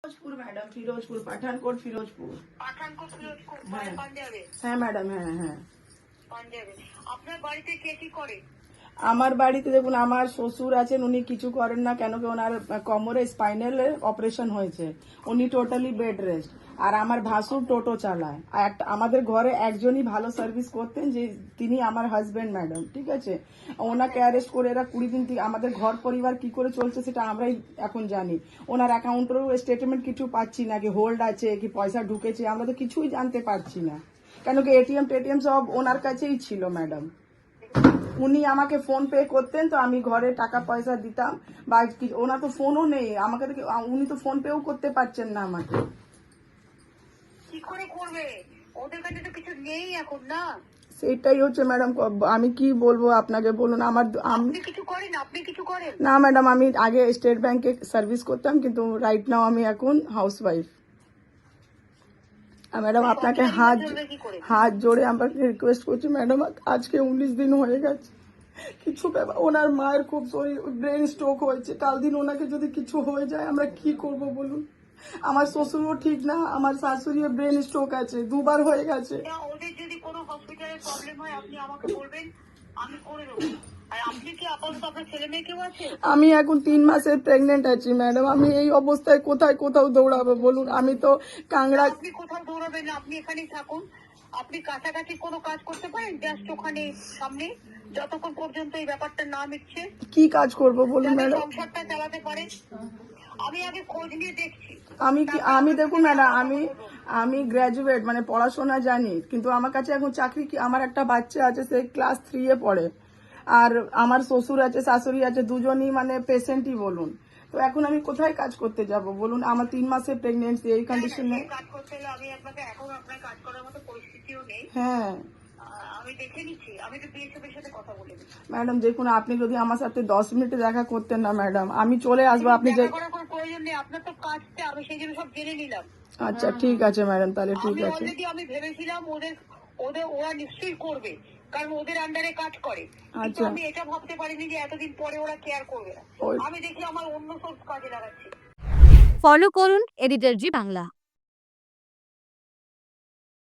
Ferozepur madam Ferozepur Pathankot Ferozepur Pathankot Ferozepur হ্যাঁ। হ্যাঁ madam হ্যাঁ হ্যাঁ পাঞ্জাবে আপনার বাড়িতে কে কি করে? আমার বাড়িতে দেখুন, আমার শ্বশুর আছেন, উনি কিছু করেন না কেন কি ওনার কোমরে স্পাইনাল অপারেশন হয়েছে। উনি টোটালি বেড রেস্ট আর আমার ভাসুর টোটো চালায়। আর আমাদের ঘরে একজনই ভালো সার্ভিস করতেন যে তিনি আমার হাজবেন্ড ম্যাডাম ঠিক আছে? ওনাকে অ্যারেস্ট করে এরা কুড়ি দিন আমাদের ঘর পরিবার কি করে চলছে সেটা আমরাই এখন জানি। ওনার অ্যাকাউন্টেরও স্টেটমেন্ট কিছু পাচ্ছি না, কি হোল্ড আছে, কি পয়সা ঢুকেছে, আমরা তো কিছুই জানতে পারছি না। কেন কি এটিএম টেটিএম সব ওনার কাছেই ছিল ম্যাডাম উনি আমাকে ফোন পে করতেন তো আমি ঘরে টাকা পয়সা দিতাম। বা ওনার তো ফোনও নেই। আমাকে তো উনি তো ফোন পেও করতে পারছেন না আমাকে। কি করে করবে? ওদের কাছে তো কিছু নেই এখন না? সেটাই হচ্ছে ম্যাডাম আমি কি বলব আপনাকে? বলুন আমার আপনি কিছু করেন আপনি কিছু করেন। না ম্যাডাম আমি আগে স্টেট ব্যাংকে সার্ভিস করতাম কিন্তু রাইট নাও আমি এখন হাউস ওয়াইফ ম্যাডাম আপনাকে হাত হাত জোরে আমাকে রিকোয়েস্ট করছি ম্যাডাম আজকে উনিশ দিন হয়ে গেছে। কিছু ব্যাপার ওনার মায়ের খুব শরীর ব্রেন স্ট্রোক হয়েছে। কাল দিন ওনাকে যদি কিছু হয়ে যায় আমরা কি করব বলুন? আমার শ্বশুরও ঠিক না আমার শাশুড়িও ব্রেন স্ট্রোক আছে দুবার হয়ে গেছে। ওদের যদি কোনো হসপিটালে প্রবলেম হয় আপনি আমাকে বলবেন? আমি এখন তিন মাসের প্রেগনেন্ট আছি ম্যাডাম আমি এই অবস্থায় কোথায় কোথাও দৌড়াবো বলুন? আমি তো কাংড়া কোথাও দৌড়াবেন আপনি এখানেই থাকুন। আপনি কাছাকাছি কোনো কাজ করতে পারেন? জাস্ট ওখানে সামনে যতক্ষণ পর্যন্ত এই ব্যাপারটা না মিটছে। কি কাজ করব বলুন ম্যাডাম সংসারটা চালাতে পারেন। আমি আগে খোঁজ নিয়ে দেখছি। আমি কি আমি দেখুন ম্যাডাম আমি আমি গ্র্যাজুয়েট মানে পড়াশোনা জানি কিন্তু আমার কাছে এখন চাকরি কি আমার একটা বাচ্চা আছে সে ক্লাস থ্রি এ পড়ে। আর আমার শ্বশুর আছে শাশুড়ি আছে দুজনই মানে পেশেন্টই বলুন। তো এখন আমি কোথায় কাজ করতে যাব? বলুন আমার তিন মাসের প্রেগনেন্সি এই কন্ডিশনে হ্যাঁ। নিচ্ছি। ম্যাডাম দেখুন আপনি যদি আমার সাথে দশ মিনিটে দেখা করতেন না ম্যাডাম আমি চলে আসব আপনি যে আপনার তো কাজটা আমি সেই জন্য সব জেনে নিলাম। আচ্ছা ঠিক আছে ম্যাডাম তাহলে ঠিক আমি আছে। আমি ভেবেছিলাম ওদের ওদের ওরা নিশ্চয়ই করবে কারণ ওদের আন্ডারে কাজ করে। কিন্তু আচ্ছা। আমি এটা ভাবতে পারিনি যে এতদিন পরে ওরা কেয়ার করবে। না আমি দেখি আমার অন্য সোর্স কাজে লাগাচ্ছি। ফলো করুন এডিটর জি বাংলা